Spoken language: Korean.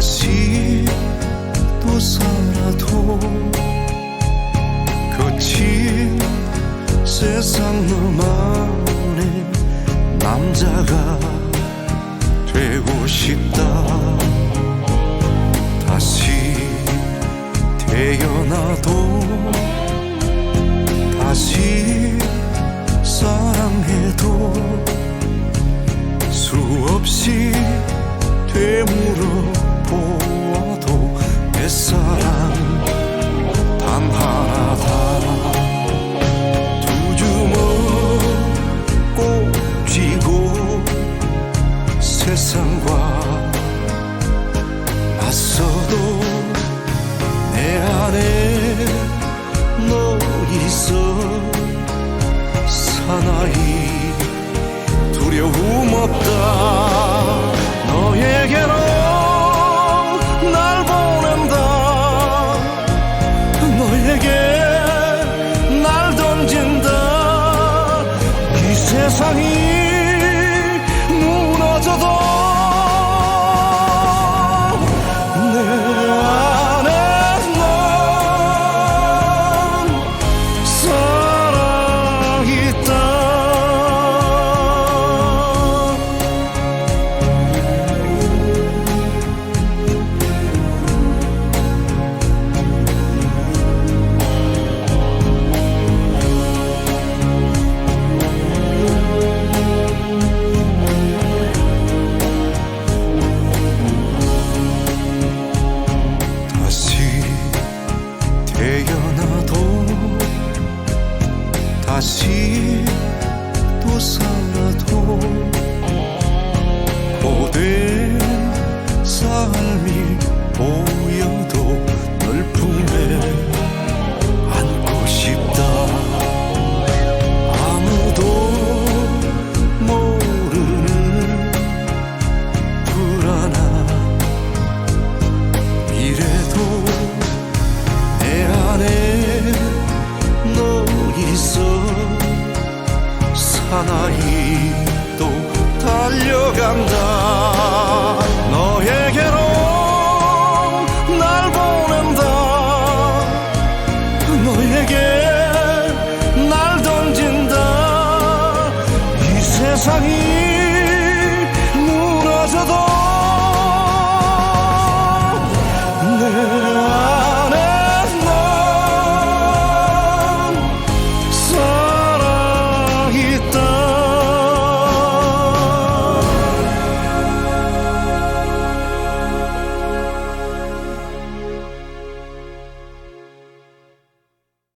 다시 또 살아도 거친 세상 너만의 남자가 되고 싶다. 다시 태어나도 다시 사랑해도 수없이 되물어 보아도 내 사랑 단 하나다. 두 주먹 꼭 쥐고 세상과 맞서도 내 안에 너 있어 사나이 두려움 없다 이 다시 또 살아도 고된 삶이 나이 또 달려간다. 너에게로 날 보낸다. 너에게 날 던진다. 이 세상이